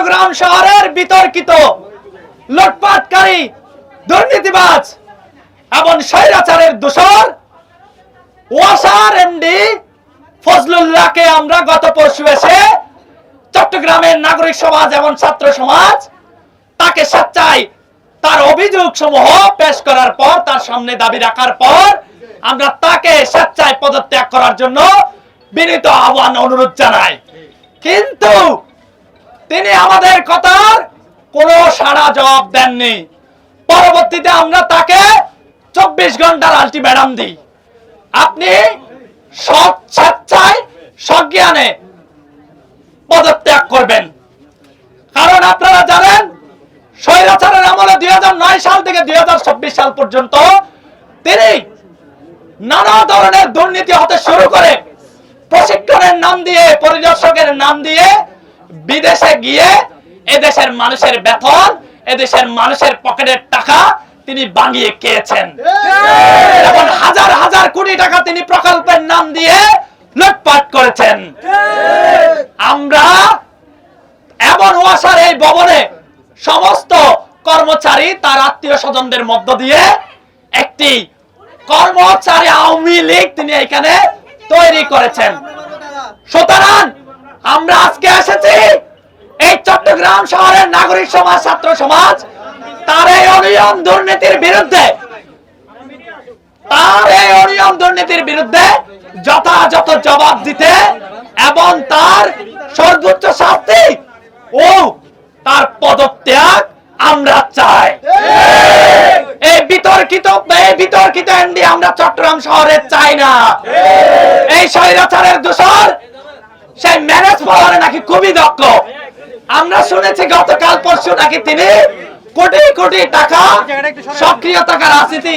চট্টগ্রাম শহরের বিতর্কিত, লুটপাটকারী, দুর্নীতিবাজ এবং স্বৈরাচারের দোষর ওয়াসার এমডি ফজলুল্লাহকে আমরা গত পরশু এসে চট্টগ্রামের নাগরিক সমাজ এবং ছাত্র সমাজ তাকে সচ্চাই তার অভিযোগ সমূহ পেশ করার পর, তার সামনে দাবি রাখার পর আমরা তাকে স্বেচ্ছায় পদত্যাগ করার জন্য বিনীত আহ্বান অনুরোধ জানাই। কিন্তু তিনি আমাদের কথার কোনো সাড়া জবাব দেননি। পরবর্তীতে আমরা তাকে চব্বিশ ঘণ্টার আলটিমেটাম দিই। আপনি সৎ, স্বেচ্ছায় সজ্ঞানে পদত্যাগ করবেন। কারণ আপনারা জানেন, স্বৈরাচারের আমলে দুই নয় সাল থেকে দুই হাজার চব্বিশ সাল পর্যন্ত তিনি নানা ধরনের দুর্নীতি হতে শুরু করে প্রশিক্ষণের নাম দিয়ে, পরিদর্শকের নাম দিয়ে বিদেশে গিয়ে এদেশের মানুষের বেতন, এদেশের মানুষের পকেটের টাকা তিনি বাঙিয়ে খেয়েছেন। এবং হাজার হাজার কোটি টাকা তিনি প্রকল্পের নাম দিয়ে লুটপাট করেছেন। আমরা এমন ওয়াসার এই ভবনে সমস্ত কর্মচারী, তার আত্মীয় স্বজনদের মধ্য দিয়ে একটি কর্মচারী আওয়ামী লীগ তিনি এখানে তৈরি করেছেন। সুতরাং আমরা আজকে এসেছি এই চট্টগ্রাম শহরের নাগরিক সমাজ, ছাত্র সমাজ, তার এই অনিয়ম দুর্নীতির বিরুদ্ধে, তার এই অনিয়ম দুর্নীতির বিরুদ্ধে যথাযথ জবাব দিতে এবং তার সর্বোচ্চ শাস্তি ও তার পদত্যাগ আমরা চাই। এই বিতর্কিত এই বিতর্কিত এনডি আমরা চট্টগ্রাম শহরে চাই না। এই স্বৈরাচারের দোষর সেই ম্যারেজ পাওয়ারে নাকি খুবই দক্ষ। আমরা শুনেছি গতকাল পরশু নাকি তিনি কোটি কোটি টাকা সক্রিয় টাকা রাজনীতি